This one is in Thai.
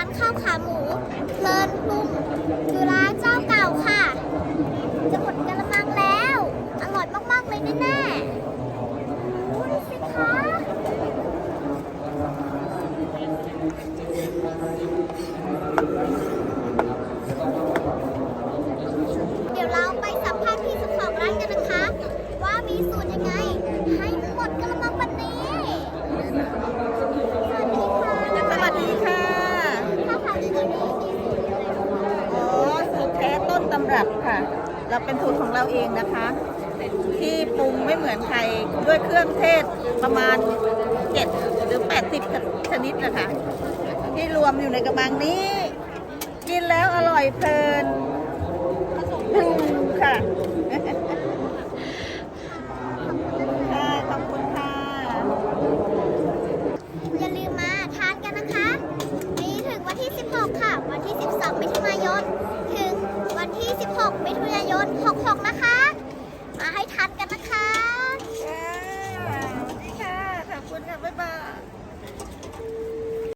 านข้าวขาหมูเพลินปรุงคือร้านเจ้าเก่าค่ะ จะหมดกระมังแล้ว อร่อยมากๆเลยแน่ๆดูสิคะเดี๋ยวเราไปสัมภาษณ์พี่เจ้าของร้านกันนะคะ ว่ามีสูตรยังไง ให้หมดกระมังวันนี้ สวัสดีค่ะ สวัสดีค่ะ ข้าวขาหมูนี้มีสูตรอะไรบ้างคะ อ๋อ สู ตำรับค่ะ เราเป็นสูตรของเราเองนะคะ ที่ปรุงไม่เหมือนใครด้วยเครื่องเทศประมาณ7หรือ 80 ชนิดนะคะที่รวมอยู่ในกระมังนี้ กินแล้วอร่อยเพลินอืมค่ะค่ะขอบคุณค่ะอย่าลืมมาทานกันนะคะมีถึงวันที่ 16 ค่ะ ทันกันนะ